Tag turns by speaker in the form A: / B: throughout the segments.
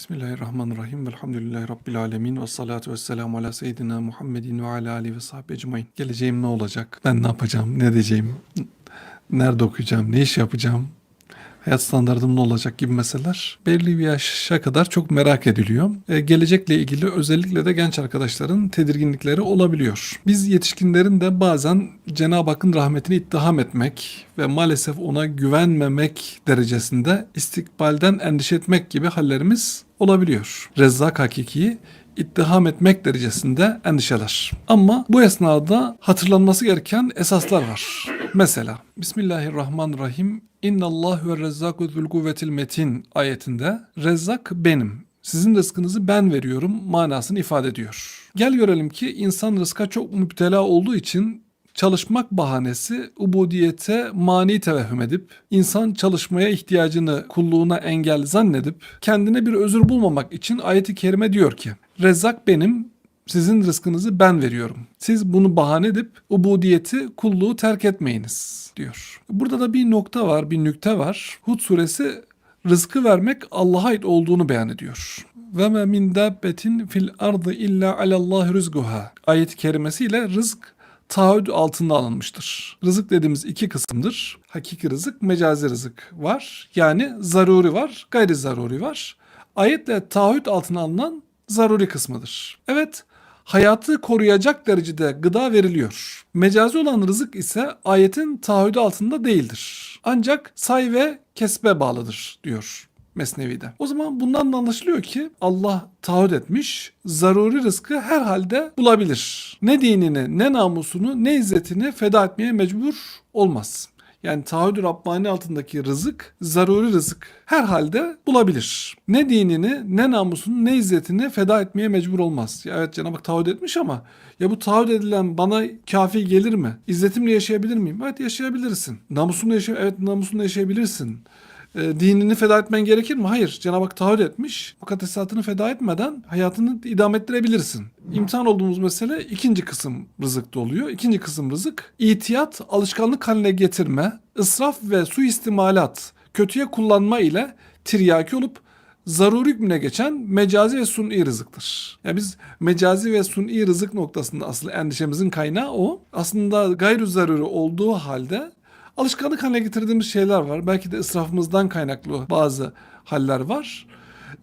A: Bismillahirrahmanirrahim. Velhamdülillahi Rabbil alemin. Ve salatu ve selamu ala seyyidina Muhammedin ve ala alihi ve sahbihi ecmain. Geleceğim ne olacak? Ben ne yapacağım? Ne edeceğim? Nerede okuyacağım? Ne iş yapacağım? Hayat standartım ne olacak gibi meseleler belli bir yaşa kadar çok merak ediliyor. E, gelecekle ilgili özellikle de genç arkadaşların tedirginlikleri olabiliyor. Biz yetişkinlerin de bazen Cenab-ı Hakk'ın rahmetini ittiham etmek ve maalesef ona güvenmemek derecesinde istikbalden endişe etmek gibi hallerimiz olabiliyor. Rezzak Hakiki'yi ittiham etmek derecesinde endişeler. Ama bu esnada hatırlanması gereken esaslar var. Mesela Bismillahirrahmanirrahim İnna Allah ve rezzaku zul kuvvetil metin ayetinde Rezzak benim. Sizin rızkınızı ben veriyorum manasını ifade ediyor. Gel görelim ki insan rızka çok müptela olduğu için çalışmak bahanesi ubudiyete mani tevehhüm edip, insan çalışmaya ihtiyacını kulluğuna engel zannedip, kendine bir özür bulmamak için ayeti kerime diyor ki, Rezzak benim, sizin rızkınızı ben veriyorum. Siz bunu bahane edip ubudiyeti, kulluğu terk etmeyiniz diyor. Burada da bir nokta var, bir nükte var. Hud suresi rızkı vermek Allah'a ait olduğunu beyan ediyor. Ve me min dabbetin fil ardı illa alallahi rızguha. Ayet-i kerimesiyle rızk taahhüt altında alınmıştır. Rızık dediğimiz iki kısımdır. Hakiki rızık, mecazi rızık var. Yani zaruri var, gayri zaruri var. Ayetle taahhüt altına alınan zaruri kısmıdır. Evet, hayatı koruyacak derecede gıda veriliyor. Mecazi olan rızık ise ayetin taahhüdü altında değildir. Ancak say ve kesbe bağlıdır diyor Mesnevi'de. O zaman bundan da anlaşılıyor ki Allah taahhüt etmiş, zaruri rızkı herhalde bulabilir. Ne dinini, ne namusunu, ne izzetini feda etmeye mecbur olmaz. Yani taahhüdü Rabbani altındaki rızık, zaruri rızık herhalde bulabilir. Ne dinini, ne namusunu, ne izzetini feda etmeye mecbur olmaz. Ya evet Cenab-ı Hak taahhüt etmiş ama ya bu taahhüt edilen bana kafi gelir mi? İzzetimle yaşayabilir miyim? Evet yaşayabilirsin. Namusumla yaşay evet namusumla yaşayabilirsin. E, dinini feda etmen gerekir mi? Hayır. Cenab-ı Hak taahhüt etmiş. Mukaddesatını feda etmeden hayatını idame ettirebilirsin. İmtihan olduğumuz mesele ikinci kısım rızıkta oluyor. İkinci kısım rızık itiyat, alışkanlık haline getirme, ısraf ve suistimalat, kötüye kullanma ile tiryaki olup zaruri hükmüne geçen mecazi ve suni rızıktır. Yani biz mecazi ve suni rızık noktasında asıl endişemizin kaynağı o. Aslında gayri zaruri olduğu halde alışkanlık haline getirdiğimiz şeyler var. Belki de israfımızdan kaynaklı bazı haller var.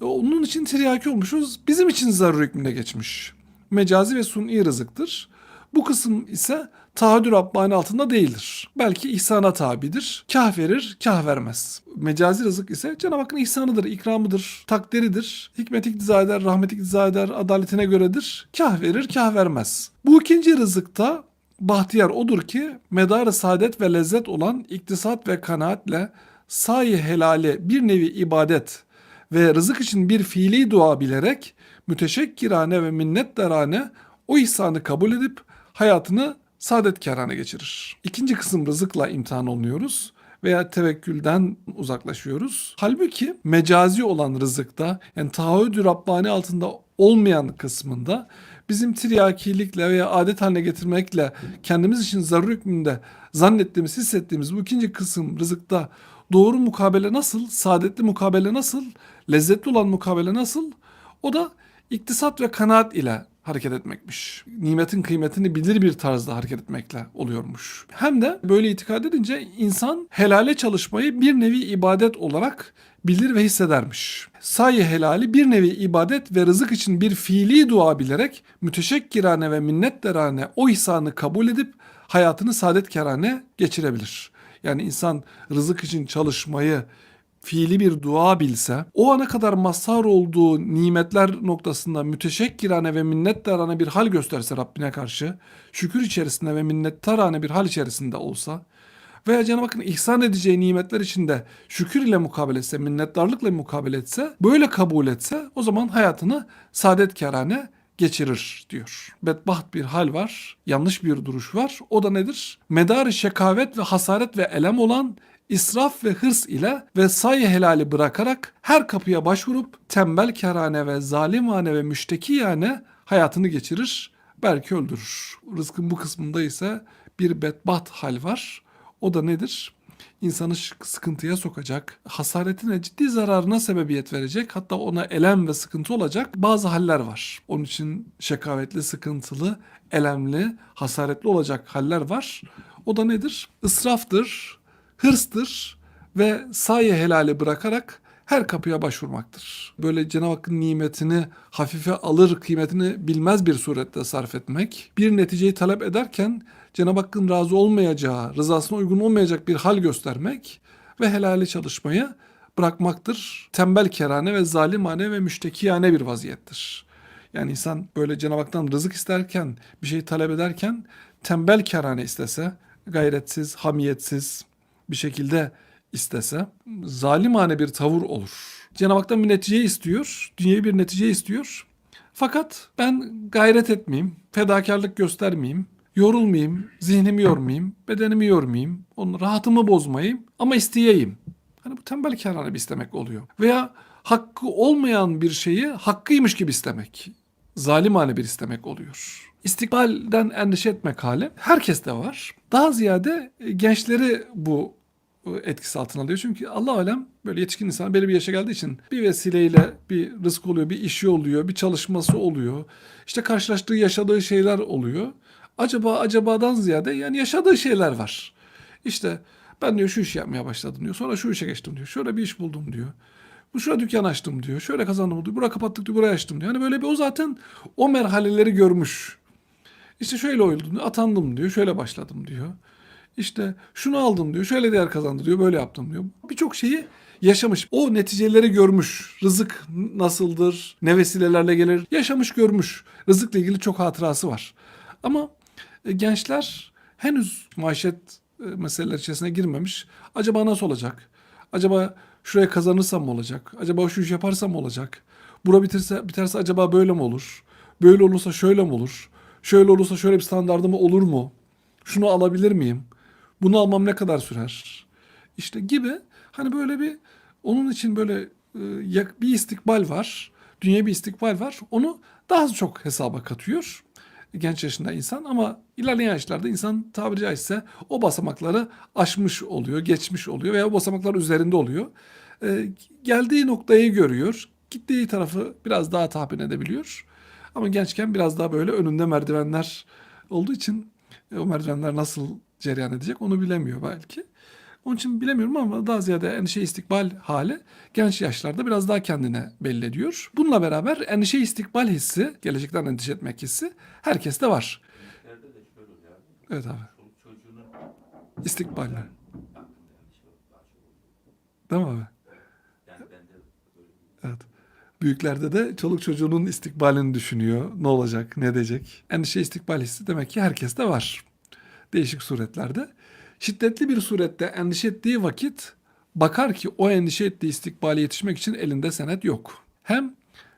A: Onun için tiryaki olmuşuz. Bizim için zaruri hükmüne geçmiş. Mecazi ve suni rızıktır. Bu kısım ise taahhüdü Rabbani altında değildir. Belki ihsana tabidir. Kah verir, kah vermez. Mecazi rızık ise Cenab-ı Hakk'ın ihsanıdır, ikramıdır, takdiridir. Hikmet iktiza eder, rahmet iktiza eder, adaletine göredir. Kah verir, kah vermez. Bu ikinci rızıkta bahtiyar odur ki medarı saadet ve lezzet olan iktisat ve kanaatle sahi helali bir nevi ibadet ve rızık için bir fiili dua bilerek müteşekkirane ve minnettarane o ihsanı kabul edip hayatını saadetkarane geçirir. İkinci kısım rızıkla imtihan olunuyoruz veya tevekkülden uzaklaşıyoruz. Halbuki mecazi olan rızıkta yani taahhüdü Rabbani altında olmayan kısmında bizim tiryakilikle veya adet haline getirmekle kendimiz için zarur hükmünde zannettiğimiz, hissettiğimiz bu ikinci kısım rızıkta doğru mukabele nasıl, saadetli mukabele nasıl, lezzetli olan mukabele nasıl? O da iktisat ve kanaat ile hareket etmekmiş. Nimetin kıymetini bilir bir tarzda hareket etmekle oluyormuş. Hem de böyle itikad edince insan helale çalışmayı bir nevi ibadet olarak bilir ve hissedermiş. Sayi helali bir nevi ibadet ve rızık için bir fiili dua bilerek müteşekkirane ve minnettarane o ihsanı kabul edip hayatını saadetkarane geçirebilir. Yani insan rızık için çalışmayı fiili bir dua bilse, o ana kadar mazhar olduğu nimetler noktasında müteşekkirane ve minnettarane bir hal gösterse Rabbine karşı, şükür içerisinde ve minnettarane bir hal içerisinde olsa veya Cenab-ı Hakk'ın ihsan edeceği nimetler içinde şükür ile mukabele etse, minnettarlıkla mukabele etse, böyle kabul etse o zaman hayatını saadetkarane geçirir diyor. Bedbaht bir hal var, yanlış bir duruş var. O da nedir? Medar şekavet ve hasaret ve elem olan israf ve hırs ile ve sayı helali bırakarak her kapıya başvurup tembel kerane ve zalimane ve müşteki yani hayatını geçirir, belki öldürür. Rızkın bu kısmında ise bir bedbaht hal var. O da nedir? insanı sıkıntıya sokacak, hasaretine ciddi zararına sebebiyet verecek, hatta ona elem ve sıkıntı olacak bazı haller var. Onun için şekavetli, sıkıntılı, elemli, hasaretli olacak haller var. O da nedir? Israftır, hırstır ve saye helali bırakarak her kapıya başvurmaktır. Böyle Cenab-ı Hakk'ın nimetini hafife alır, kıymetini bilmez bir surette sarf etmek, bir neticeyi talep ederken Cenab-ı Hakk'ın razı olmayacağı, rızasına uygun olmayacak bir hal göstermek ve helali çalışmayı bırakmaktır. Tembel kerane ve zalimane ve müştekiyane bir vaziyettir. Yani insan böyle Cenab-ı Hak'tan rızık isterken, bir şey talep ederken tembel kerane istese, gayretsiz, hamiyetsiz bir şekilde istese zalimane bir tavır olur. Cenab-ı Hak'tan bir netice istiyor, dünyevi bir netice istiyor. Fakat ben gayret etmeyeyim, fedakarlık göstermeyeyim, yorulmayayım, zihnimi yormayayım, bedenimi yormayayım, onun rahatımı bozmayayım ama isteyeyim. Hani bu tembel kerane bir istemek oluyor. Veya hakkı olmayan bir şeyi hakkıymış gibi istemek. Zalimane bir istemek oluyor. İstikbalden endişe etmek hali herkeste var. Daha ziyade gençleri bu etkisi altına alıyor. Çünkü Allah alem böyle yetişkin insan belli bir yaşa geldiği için bir vesileyle bir rızk oluyor, bir işi oluyor, bir çalışması oluyor. İşte karşılaştığı, yaşadığı şeyler oluyor. Acaba acabadan ziyade yani yaşadığı şeyler var. İşte ben diyor şu işi yapmaya başladım diyor. Sonra şu işe geçtim diyor. Şöyle bir iş buldum diyor. Bu şurada dükkan açtım diyor. Şöyle kazandım diyor. Buraya kapattık diyor. Buraya açtım diyor. Hani böyle bir o zaten o merhaleleri görmüş. İşte şöyle oldu diyor. Atandım diyor. Şöyle başladım diyor. İşte şunu aldım diyor. Şöyle değer kazandı diyor. Böyle yaptım diyor. Birçok şeyi yaşamış. O neticeleri görmüş. Rızık nasıldır? Ne vesilelerle gelir? Yaşamış görmüş. Rızıkla ilgili çok hatırası var. Ama e, gençler henüz maişet e, meseleler içerisine girmemiş. Acaba nasıl olacak? Acaba şuraya kazanırsam mı olacak? Acaba şu iş yaparsam mı olacak? Bura bitirse, biterse acaba böyle mi olur? Böyle olursa şöyle mi olur? Şöyle olursa şöyle bir standardım olur mu? Şunu alabilir miyim? Bunu almam ne kadar sürer? İşte gibi hani böyle bir onun için böyle e, bir istikbal var. Dünya bir istikbal var. Onu daha çok hesaba katıyor genç yaşında insan ama ilerleyen yaşlarda insan tabiri caizse o basamakları aşmış oluyor, geçmiş oluyor veya o basamaklar üzerinde oluyor. Ee, geldiği noktayı görüyor, gittiği tarafı biraz daha tahmin edebiliyor. Ama gençken biraz daha böyle önünde merdivenler olduğu için e, o merdivenler nasıl cereyan edecek onu bilemiyor belki. Onun için bilemiyorum ama daha ziyade endişe istikbal hali genç yaşlarda biraz daha kendine belli ediyor. Bununla beraber endişe istikbal hissi, gelecekten endişe etmek hissi herkeste var. Evet abi.
B: Oluyor.
A: Değil mi abi? Evet. Büyüklerde de çoluk çocuğunun istikbalini düşünüyor. Ne olacak, ne edecek? Endişe istikbal hissi demek ki herkeste var. Değişik suretlerde. Şiddetli bir surette endişe ettiği vakit bakar ki o endişe ettiği istikbale yetişmek için elinde senet yok. Hem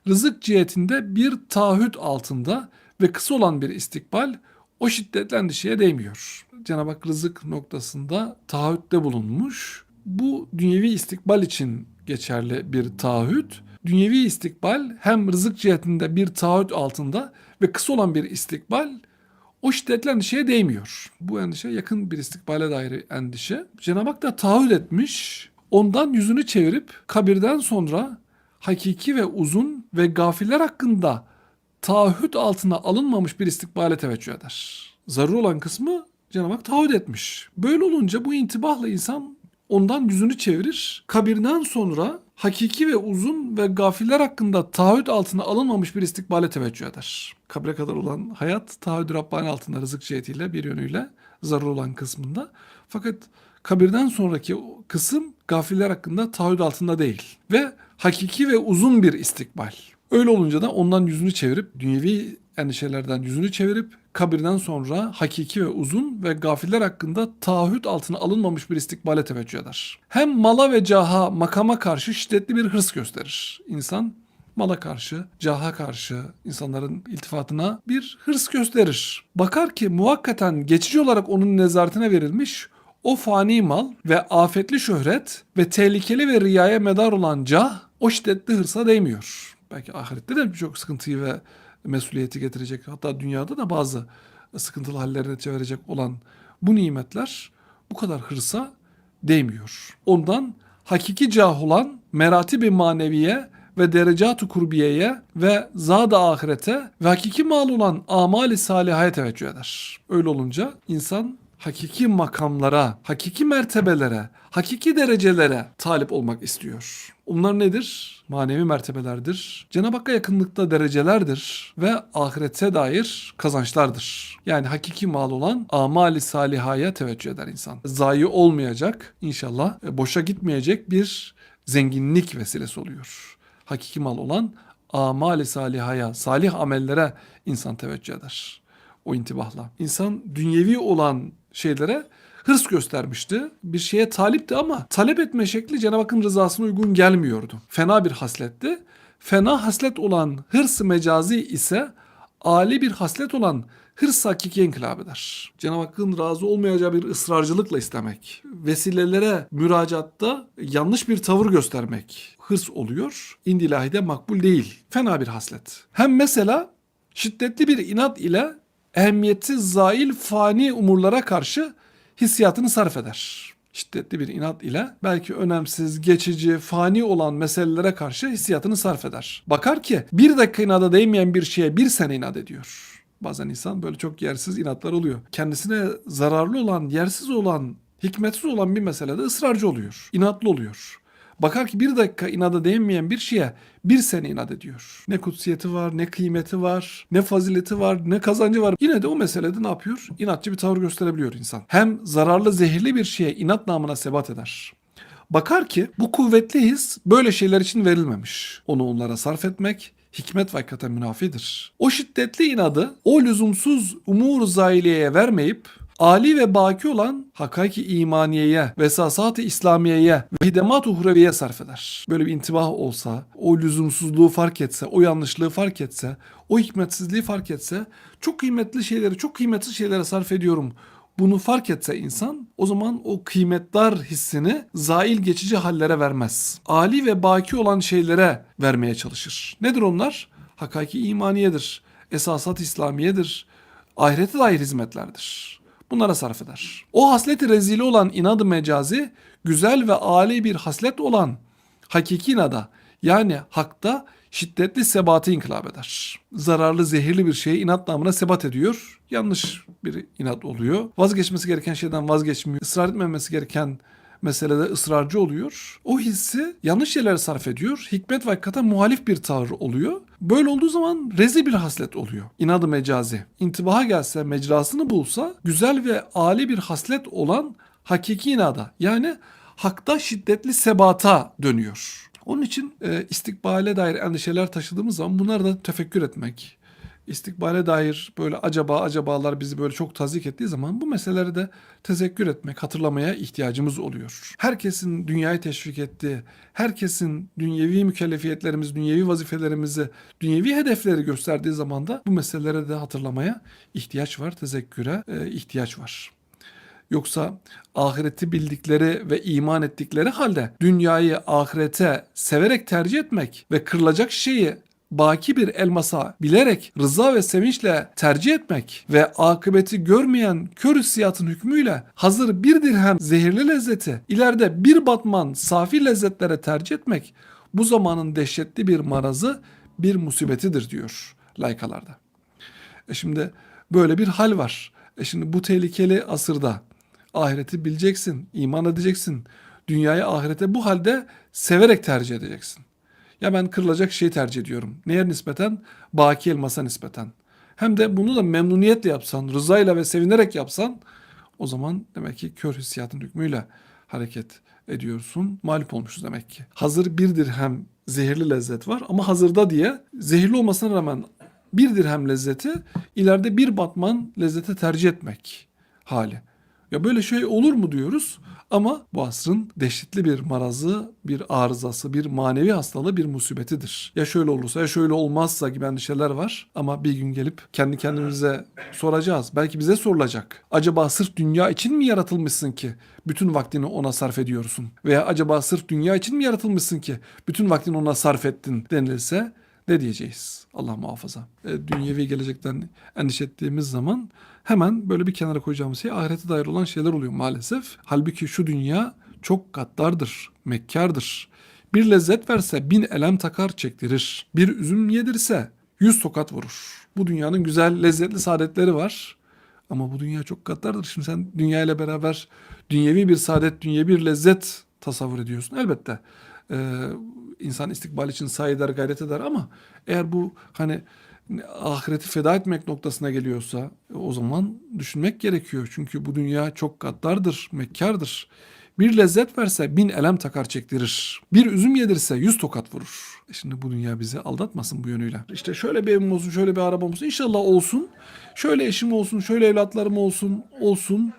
A: rızık cihetinde bir taahhüt altında ve kısa olan bir istikbal o şiddetli endişeye değmiyor. Cenab-ı Hak rızık noktasında taahhütte bulunmuş. Bu dünyevi istikbal için geçerli bir taahhüt. Dünyevi istikbal hem rızık cihetinde bir taahhüt altında ve kısa olan bir istikbal o şiddetli endişeye değmiyor. Bu endişe yakın bir istikbale dair endişe. Cenab-ı Hak da taahhüt etmiş. Ondan yüzünü çevirip kabirden sonra hakiki ve uzun ve gafiller hakkında taahhüt altına alınmamış bir istikbale teveccüh eder. Zarur olan kısmı Cenab-ı Hak taahhüt etmiş. Böyle olunca bu intibahla insan ondan yüzünü çevirir. Kabirden sonra hakiki ve uzun ve gafiller hakkında taahhüt altına alınmamış bir istikbale teveccüh eder. Kabre kadar olan hayat taahhüt-ü Rabbani altında rızık cihetiyle bir yönüyle zarur olan kısmında. Fakat kabirden sonraki kısım gafiller hakkında taahhüt altında değil. Ve hakiki ve uzun bir istikbal. Öyle olunca da ondan yüzünü çevirip dünyevi endişelerden yüzünü çevirip kabirden sonra hakiki ve uzun ve gafiller hakkında taahhüt altına alınmamış bir istikbale teveccüh eder. Hem mala ve caha makama karşı şiddetli bir hırs gösterir. İnsan mala karşı, caha karşı insanların iltifatına bir hırs gösterir. Bakar ki muvakkaten geçici olarak onun nezaretine verilmiş o fani mal ve afetli şöhret ve tehlikeli ve riyaya medar olan cah o şiddetli hırsa değmiyor. Belki ahirette de birçok sıkıntıyı ve mesuliyeti getirecek hatta dünyada da bazı sıkıntılı hallere netice verecek olan bu nimetler bu kadar hırsa değmiyor. Ondan hakiki cah olan merati maneviye ve derecat-ı kurbiyeye ve zat-ı ahirete ve hakiki mal olan amali salihaya teveccüh eder. Öyle olunca insan hakiki makamlara, hakiki mertebelere, hakiki derecelere talip olmak istiyor. Bunlar nedir? Manevi mertebelerdir. Cenab-ı Hakk'a yakınlıkta derecelerdir ve ahirete dair kazançlardır. Yani hakiki mal olan amali salihaya teveccüh eder insan. Zayi olmayacak inşallah, e, boşa gitmeyecek bir zenginlik vesilesi oluyor. Hakiki mal olan amali salihaya, salih amellere insan teveccüh eder o intibahla. İnsan dünyevi olan şeylere hırs göstermişti. Bir şeye talipti ama talep etme şekli Cenab-ı Hakk'ın rızasına uygun gelmiyordu. Fena bir hasletti. Fena haslet olan hırs mecazi ise âli bir haslet olan hırs hakiki inkılap eder. Cenab-ı Hakk'ın razı olmayacağı bir ısrarcılıkla istemek, vesilelere müracaatta yanlış bir tavır göstermek hırs oluyor. İndilahide makbul değil. Fena bir haslet. Hem mesela şiddetli bir inat ile ehemmiyetsiz zail fani umurlara karşı hissiyatını sarf eder. Şiddetli bir inat ile belki önemsiz, geçici, fani olan meselelere karşı hissiyatını sarf eder. Bakar ki bir dakika inada değmeyen bir şeye bir sene inat ediyor. Bazen insan böyle çok yersiz inatlar oluyor. Kendisine zararlı olan, yersiz olan, hikmetsiz olan bir meselede ısrarcı oluyor. inatlı oluyor. Bakar ki bir dakika inada değmeyen bir şeye bir sene inat ediyor. Ne kutsiyeti var, ne kıymeti var, ne fazileti var, ne kazancı var. Yine de o meselede ne yapıyor? İnatçı bir tavır gösterebiliyor insan. Hem zararlı, zehirli bir şeye inat namına sebat eder. Bakar ki bu kuvvetli his böyle şeyler için verilmemiş. Onu onlara sarf etmek hikmet hakikaten münafidir. O şiddetli inadı o lüzumsuz umur zahiliyeye vermeyip Ali ve baki olan hakiki imaniyeye, vesasat-ı İslamiye'ye ve hidemat-ı uhreviye sarf eder. Böyle bir intibah olsa, o lüzumsuzluğu fark etse, o yanlışlığı fark etse, o hikmetsizliği fark etse, çok kıymetli şeyleri, çok kıymetsiz şeylere sarf ediyorum. Bunu fark etse insan o zaman o kıymetdar hissini zail geçici hallere vermez. Ali ve baki olan şeylere vermeye çalışır. Nedir onlar? Hakiki imaniyedir. Esasat İslamiyedir. Ahirete dair hizmetlerdir bunlara sarf eder. O hasleti rezili olan inadı mecazi, güzel ve âli bir haslet olan hakiki inada yani hakta şiddetli sebatı inkılap eder. Zararlı, zehirli bir şeye inat namına sebat ediyor. Yanlış bir inat oluyor. Vazgeçmesi gereken şeyden vazgeçmiyor. Israr etmemesi gereken meselede ısrarcı oluyor. O hissi yanlış yerlere sarf ediyor. Hikmet ve hakikate muhalif bir tavır oluyor. Böyle olduğu zaman rezil bir haslet oluyor. İnadı mecazi. İntibaha gelse, mecrasını bulsa güzel ve âli bir haslet olan hakiki inada yani hakta şiddetli sebata dönüyor. Onun için e, istikbale dair endişeler taşıdığımız zaman bunları da tefekkür etmek, istikbale dair böyle acaba acabalar bizi böyle çok tazik ettiği zaman bu meseleleri de tezekkür etmek, hatırlamaya ihtiyacımız oluyor. Herkesin dünyayı teşvik ettiği, herkesin dünyevi mükellefiyetlerimiz, dünyevi vazifelerimizi, dünyevi hedefleri gösterdiği zaman da bu meselelere de hatırlamaya ihtiyaç var, tezekküre e, ihtiyaç var. Yoksa ahireti bildikleri ve iman ettikleri halde dünyayı ahirete severek tercih etmek ve kırılacak şeyi baki bir elmasa bilerek rıza ve sevinçle tercih etmek ve akıbeti görmeyen kör hissiyatın hükmüyle hazır bir dirhem zehirli lezzeti ileride bir batman safi lezzetlere tercih etmek bu zamanın dehşetli bir marazı bir musibetidir diyor laykalarda. E şimdi böyle bir hal var. E şimdi bu tehlikeli asırda ahireti bileceksin, iman edeceksin. Dünyayı ahirete bu halde severek tercih edeceksin. Ya ben kırılacak şeyi tercih ediyorum. Neye nispeten? Baki elmasa nispeten. Hem de bunu da memnuniyetle yapsan, rızayla ve sevinerek yapsan o zaman demek ki kör hissiyatın hükmüyle hareket ediyorsun. Mağlup olmuşuz demek ki. Hazır bir dirhem zehirli lezzet var ama hazırda diye zehirli olmasına rağmen bir dirhem lezzeti ileride bir batman lezzete tercih etmek hali. Ya böyle şey olur mu diyoruz ama bu asrın dehşetli bir marazı, bir arızası, bir manevi hastalığı, bir musibetidir. Ya şöyle olursa ya şöyle olmazsa gibi endişeler var ama bir gün gelip kendi kendimize soracağız. Belki bize sorulacak. Acaba sırf dünya için mi yaratılmışsın ki bütün vaktini ona sarf ediyorsun? Veya acaba sırf dünya için mi yaratılmışsın ki bütün vaktini ona sarf ettin denilse ne diyeceğiz? Allah muhafaza. E, dünyevi gelecekten endişe ettiğimiz zaman hemen böyle bir kenara koyacağımız şey ahirete dair olan şeyler oluyor maalesef. Halbuki şu dünya çok gaddardır, mekkardır. Bir lezzet verse bin elem takar çektirir. Bir üzüm yedirse yüz tokat vurur. Bu dünyanın güzel, lezzetli saadetleri var. Ama bu dünya çok gaddardır. Şimdi sen dünya ile beraber dünyevi bir saadet, dünyevi bir lezzet tasavvur ediyorsun. Elbette e, insan istikbal için sahi eder, gayret eder ama eğer bu hani ahireti feda etmek noktasına geliyorsa o zaman düşünmek gerekiyor. Çünkü bu dünya çok gaddardır, mekkardır. Bir lezzet verse bin elem takar çektirir. Bir üzüm yedirse yüz tokat vurur. E Şimdi bu dünya bizi aldatmasın bu yönüyle. İşte şöyle bir evim olsun, şöyle bir arabam olsun. İnşallah olsun. Şöyle eşim olsun, şöyle evlatlarım olsun, olsun.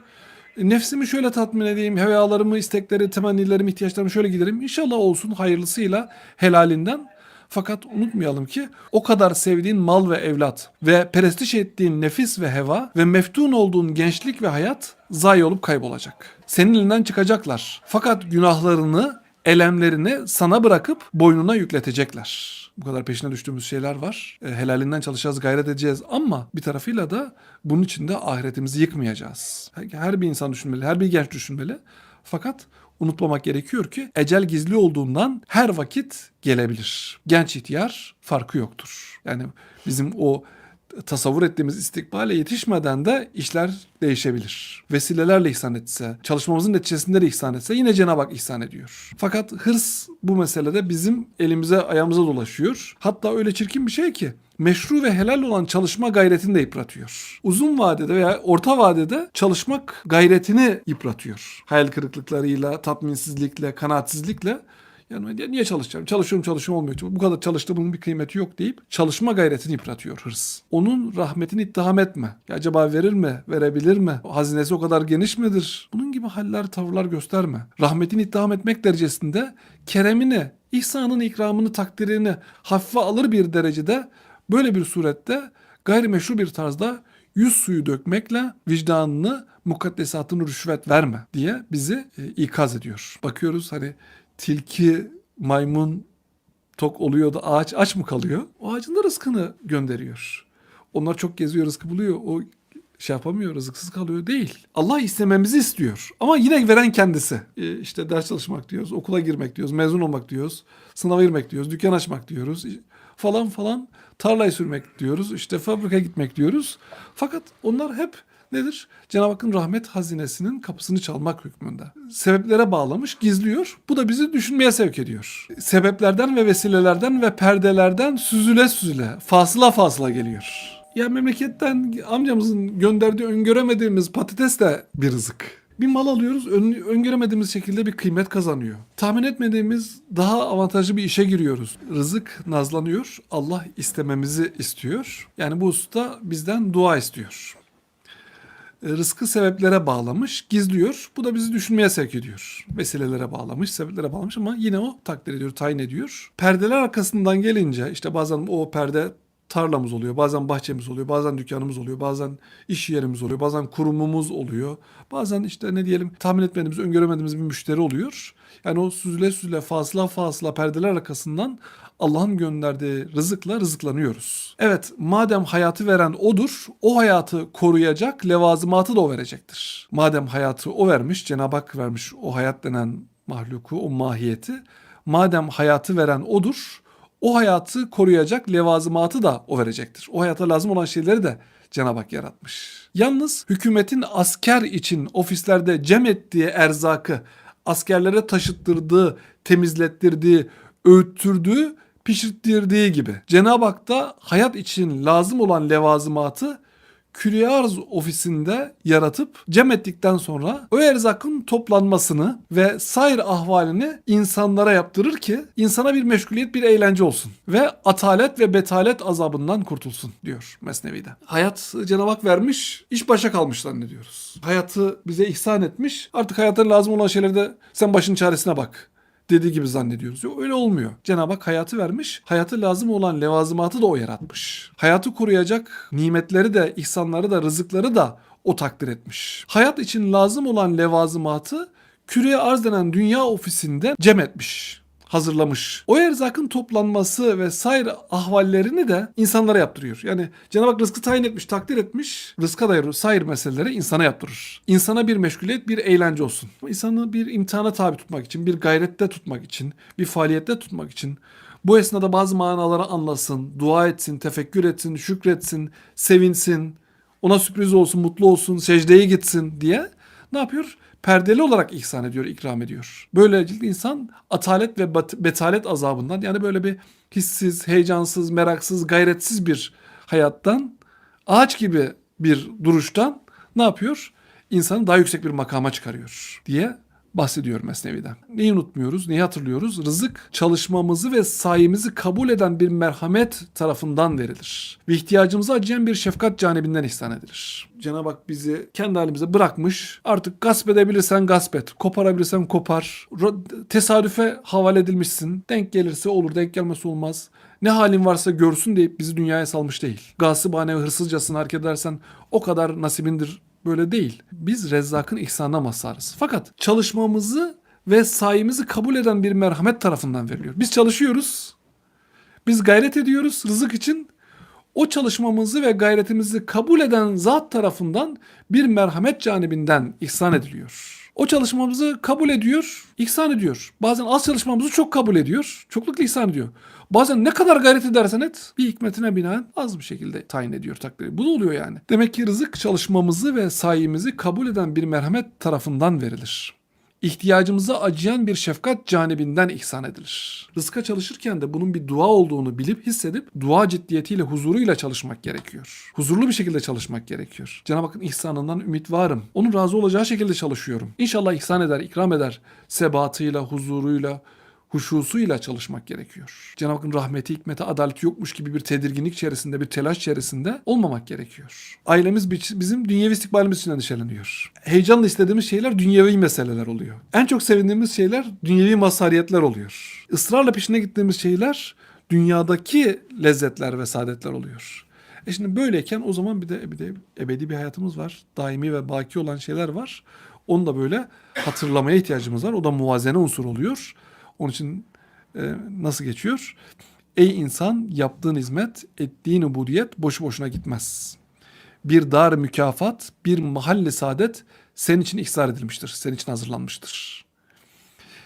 A: E, Nefsimi şöyle tatmin edeyim, hevalarımı, istekleri, temennilerimi, ihtiyaçlarımı şöyle giderim. İnşallah olsun hayırlısıyla, helalinden. Fakat unutmayalım ki o kadar sevdiğin mal ve evlat ve perestiş ettiğin nefis ve heva ve meftun olduğun gençlik ve hayat zayi olup kaybolacak. Senin elinden çıkacaklar. Fakat günahlarını, elemlerini sana bırakıp boynuna yükletecekler. Bu kadar peşine düştüğümüz şeyler var. E, helalinden çalışacağız, gayret edeceğiz ama bir tarafıyla da bunun için de ahiretimizi yıkmayacağız. Her- bir insan düşünmeli, her bir genç düşünmeli. Fakat unutmamak gerekiyor ki ecel gizli olduğundan her vakit gelebilir. Genç ihtiyar farkı yoktur. Yani bizim o tasavvur ettiğimiz istikbale yetişmeden de işler değişebilir. Vesilelerle ihsan etse, çalışmamızın neticesinde de ihsan etse yine Cenab-ı Hak ihsan ediyor. Fakat hırs bu meselede bizim elimize ayağımıza dolaşıyor. Hatta öyle çirkin bir şey ki meşru ve helal olan çalışma gayretini de yıpratıyor. Uzun vadede veya orta vadede çalışmak gayretini yıpratıyor. Hayal kırıklıklarıyla, tatminsizlikle, kanaatsizlikle yani ya niye çalışacağım? Çalışıyorum çalışıyorum olmuyor. Bu kadar çalıştığımın bir kıymeti yok deyip çalışma gayretini yıpratıyor hırs. Onun rahmetini ittiham etme. Ya acaba verir mi? Verebilir mi? O hazinesi o kadar geniş midir? Bunun gibi haller, tavırlar gösterme. Rahmetini ittiham etmek derecesinde keremini, ihsanın ikramını, takdirini hafife alır bir derecede böyle bir surette gayrimeşru bir tarzda yüz suyu dökmekle vicdanını, mukaddesatını rüşvet verme diye bizi e, ikaz ediyor. Bakıyoruz hani tilki, maymun tok oluyor da ağaç aç mı kalıyor? O ağacın da rızkını gönderiyor. Onlar çok geziyor, rızkı buluyor. O şey yapamıyor, rızıksız kalıyor değil. Allah istememizi istiyor. Ama yine veren kendisi. Ee, işte ders çalışmak diyoruz, okula girmek diyoruz, mezun olmak diyoruz, sınava girmek diyoruz, dükkan açmak diyoruz falan falan. Tarlayı sürmek diyoruz, işte fabrikaya gitmek diyoruz. Fakat onlar hep nedir? Cenab-ı Hakk'ın rahmet hazinesinin kapısını çalmak hükmünde. Sebeplere bağlamış, gizliyor. Bu da bizi düşünmeye sevk ediyor. Sebeplerden ve vesilelerden ve perdelerden süzüle süzüle, fasıla fasıla geliyor. Ya memleketten amcamızın gönderdiği öngöremediğimiz patates de bir rızık. Bir mal alıyoruz, ön, öngöremediğimiz şekilde bir kıymet kazanıyor. Tahmin etmediğimiz daha avantajlı bir işe giriyoruz. Rızık nazlanıyor, Allah istememizi istiyor. Yani bu usta bizden dua istiyor e, rızkı sebeplere bağlamış, gizliyor. Bu da bizi düşünmeye sevk ediyor. Vesilelere bağlamış, sebeplere bağlamış ama yine o takdir ediyor, tayin ediyor. Perdeler arkasından gelince işte bazen o perde tarlamız oluyor, bazen bahçemiz oluyor, bazen dükkanımız oluyor, bazen iş yerimiz oluyor, bazen kurumumuz oluyor. Bazen işte ne diyelim tahmin etmediğimiz, öngöremediğimiz bir müşteri oluyor. Yani o süzüle süzüle fasla fasla perdeler arkasından Allah'ın gönderdiği rızıkla rızıklanıyoruz. Evet madem hayatı veren odur, o hayatı koruyacak levazımatı da o verecektir. Madem hayatı o vermiş, Cenab-ı Hak vermiş o hayat denen mahluku, o mahiyeti. Madem hayatı veren odur, o hayatı koruyacak levazımatı da o verecektir. O hayata lazım olan şeyleri de Cenab-ı Hak yaratmış. Yalnız hükümetin asker için ofislerde cem ettiği erzakı askerlere taşıttırdığı, temizlettirdiği, öğüttürdüğü, pişirttirdiği gibi. Cenab-ı Hak da hayat için lazım olan levazımatı Külliye Arz ofisinde yaratıp cem ettikten sonra o erzakın toplanmasını ve sair ahvalini insanlara yaptırır ki insana bir meşguliyet bir eğlence olsun ve atalet ve betalet azabından kurtulsun diyor Mesnevi'de. Hayat Cenab-ı Hak vermiş iş başa kalmış zannediyoruz. Hayatı bize ihsan etmiş artık hayatın lazım olan şeylerde sen başın çaresine bak dediği gibi zannediyoruz. Yok öyle olmuyor. Cenab-ı Hak hayatı vermiş. Hayatı lazım olan levazımatı da o yaratmış. Hayatı koruyacak nimetleri de, ihsanları da, rızıkları da o takdir etmiş. Hayat için lazım olan levazımatı küreye arz denen dünya ofisinde cem etmiş. Hazırlamış. O erzakın toplanması ve sair ahvallerini de insanlara yaptırıyor. Yani Cenab-ı Hak rızkı tayin etmiş, takdir etmiş. Rızka dair sair meseleleri insana yaptırır. İnsana bir meşguliyet, bir eğlence olsun. İnsanı bir imtihana tabi tutmak için, bir gayrette tutmak için, bir faaliyette tutmak için bu esnada bazı manaları anlasın, dua etsin, tefekkür etsin, şükretsin, sevinsin, ona sürpriz olsun, mutlu olsun, secdeye gitsin diye ne yapıyor? Perdeli olarak ihsan ediyor, ikram ediyor. Böylelikle insan atalet ve betalet azabından yani böyle bir hissiz, heyecansız, meraksız, gayretsiz bir hayattan, ağaç gibi bir duruştan ne yapıyor? İnsanı daha yüksek bir makama çıkarıyor diye bahsediyor Mesnevi'den. Neyi unutmuyoruz, neyi hatırlıyoruz? Rızık çalışmamızı ve sayemizi kabul eden bir merhamet tarafından verilir. Ve ihtiyacımıza acıyan bir şefkat canibinden ihsan edilir. Cenab-ı Hak bizi kendi halimize bırakmış. Artık gasp edebilirsen gasp et. Koparabilirsen kopar. Tesadüfe havale edilmişsin. Denk gelirse olur, denk gelmesi olmaz. Ne halin varsa görsün deyip bizi dünyaya salmış değil. Gasıbane ve hırsızcasına hareket edersen o kadar nasibindir Böyle değil. Biz Rezzak'ın ihsanına mazharız. Fakat çalışmamızı ve sayemizi kabul eden bir merhamet tarafından veriliyor. Biz çalışıyoruz. Biz gayret ediyoruz rızık için. O çalışmamızı ve gayretimizi kabul eden zat tarafından bir merhamet canibinden ihsan ediliyor. O çalışmamızı kabul ediyor, ihsan ediyor. Bazen az çalışmamızı çok kabul ediyor, çoklukla ihsan ediyor. Bazen ne kadar gayret edersen et bir hikmetine binaen az bir şekilde tayin ediyor takdiri. Bu da oluyor yani. Demek ki rızık çalışmamızı ve sayemizi kabul eden bir merhamet tarafından verilir. İhtiyacımıza acıyan bir şefkat canibinden ihsan edilir. Rızka çalışırken de bunun bir dua olduğunu bilip hissedip dua ciddiyetiyle huzuruyla çalışmak gerekiyor. Huzurlu bir şekilde çalışmak gerekiyor. Cenab-ı Hakk'ın ihsanından ümit varım. Onun razı olacağı şekilde çalışıyorum. İnşallah ihsan eder, ikram eder. Sebatıyla, huzuruyla, huşusuyla çalışmak gerekiyor. Cenab-ı Hakk'ın rahmeti, hikmeti, adaleti yokmuş gibi bir tedirginlik içerisinde, bir telaş içerisinde olmamak gerekiyor. Ailemiz bi- bizim dünyevi istikbalimiz için endişeleniyor. Heyecanla istediğimiz şeyler dünyevi meseleler oluyor. En çok sevindiğimiz şeyler dünyevi mazhariyetler oluyor. Israrla peşine gittiğimiz şeyler dünyadaki lezzetler ve saadetler oluyor. E şimdi böyleyken o zaman bir de bir de ebedi bir hayatımız var. Daimi ve baki olan şeyler var. Onu da böyle hatırlamaya ihtiyacımız var. O da muvazene unsur oluyor. Onun için e, nasıl geçiyor? Ey insan yaptığın hizmet, ettiğin ubudiyet boşu boşuna gitmez. Bir dar mükafat, bir mahalle saadet senin için ihsar edilmiştir. Senin için hazırlanmıştır.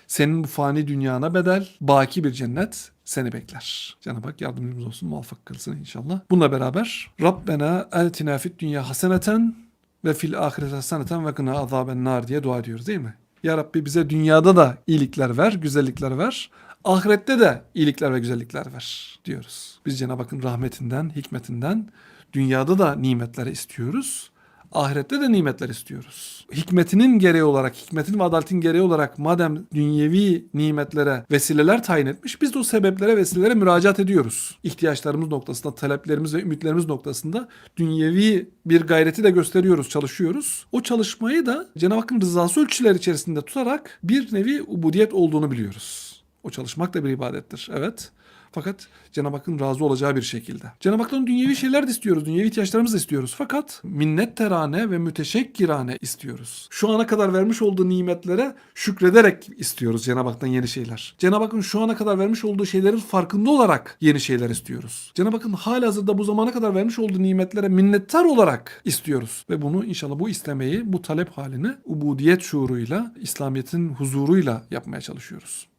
A: Senin bu fani dünyana bedel, baki bir cennet seni bekler. Cenab-ı Hak yardımcımız olsun, muvaffak kılsın inşallah. Bununla beraber Rabbena eltina fid dünya haseneten ve fil ahirete haseneten ve kına azaben nar diye dua ediyoruz değil mi? Ya Rabbi bize dünyada da iyilikler ver, güzellikler ver. Ahirette de iyilikler ve güzellikler ver diyoruz. Biz Cenab-ı Hakk'ın rahmetinden, hikmetinden dünyada da nimetleri istiyoruz. Ahirette de nimetler istiyoruz. Hikmetinin gereği olarak, hikmetin ve adaletin gereği olarak madem dünyevi nimetlere vesileler tayin etmiş, biz de o sebeplere, vesilelere müracaat ediyoruz. İhtiyaçlarımız noktasında, taleplerimiz ve ümitlerimiz noktasında dünyevi bir gayreti de gösteriyoruz, çalışıyoruz. O çalışmayı da Cenab-ı Hakk'ın rızası ölçüleri içerisinde tutarak bir nevi ubudiyet olduğunu biliyoruz. O çalışmak da bir ibadettir. Evet. Fakat Cenab-ı Hakk'ın razı olacağı bir şekilde. Cenab-ı Hak'tan dünyevi şeyler de istiyoruz. Dünyevi ihtiyaçlarımızı istiyoruz. Fakat minnet terane ve müteşekkirane istiyoruz. Şu ana kadar vermiş olduğu nimetlere şükrederek istiyoruz Cenab-ı Hak'tan yeni şeyler. Cenab-ı Hakk'ın şu ana kadar vermiş olduğu şeylerin farkında olarak yeni şeyler istiyoruz. Cenab-ı Hakk'ın halihazırda bu zamana kadar vermiş olduğu nimetlere minnettar olarak istiyoruz. Ve bunu inşallah bu istemeyi, bu talep halini ubudiyet şuuruyla, İslamiyet'in huzuruyla yapmaya çalışıyoruz.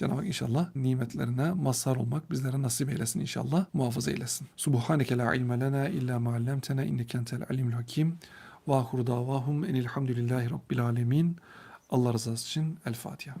A: Cenab-ı Hak inşallah nimetlerine mazhar olmak bizlere nasip eylesin inşallah. Muhafaza eylesin. Subhaneke la ilme lena illa ma allamtena inneke entel alimul hakim. Ve ahuru davahum enilhamdülillahi rabbil alemin. Allah rızası için El Fatiha.